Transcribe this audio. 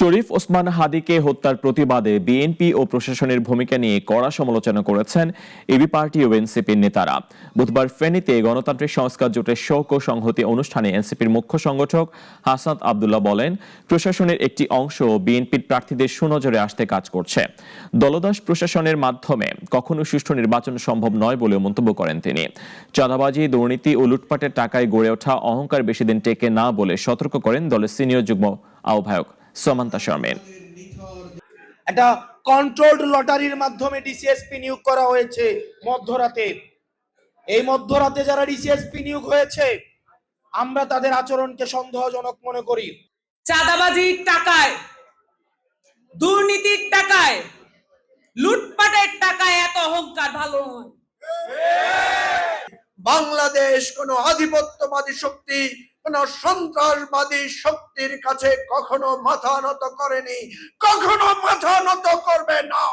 শরীফ ওসমান হাদিকে হত্যার প্রতিবাদে বিএনপি ও প্রশাসনের ভূমিকা নিয়ে কড়া সমালোচনা করেছেন এবি পার্টি ও এনসিপির নেতারা। বুধবার ফেনীতে গণতান্ত্রিক সংস্কার জোটের শোক ও সংহতি অনুষ্ঠানে এনসিপির মুখ্য সংগঠক হাসান আবদুল্লাহ বলেন, প্রশাসনের একটি অংশ বিএনপির প্রার্থীদের সুনজরে আসতে কাজ করছে। দলদাস প্রশাসনের মাধ্যমে কখনো সুষ্ঠু নির্বাচন সম্ভব নয় বলেও মন্তব্য করেন তিনি। চাঁদাবাজি, দুর্নীতি ও লুটপাটের টাকায় গড়ে ওঠা অহংকার বেশি দিন টেকে না বলে সতর্ক করেন দলের সিনিয়র যুগ্ম আহ্বায়ক সমান্তা শর্মেন একটা কন্ট্রোলড লটারির মাধ্যমে ডিসিএসপি নিয়োগ করা হয়েছে মধ্যরাতে। এই মধ্যরাতে যারা ডিসিএসপি নিয়োগ হয়েছে আমরা তাদের আচরণকে সন্দেহজনক মনে করি। চাঁদাবাজির টাকায় দুর্নীতির টাকায় লুটপাটের টাকায় এত অহংকার ভালো নয়। বাংলাদেশ কোনো আধিপত্যবাদী শক্তি, কোন সন্ত্রাসবাদী শক্তির কাছে কখনো মাথা নত করেনি, কখনো মাথা নত করবে না।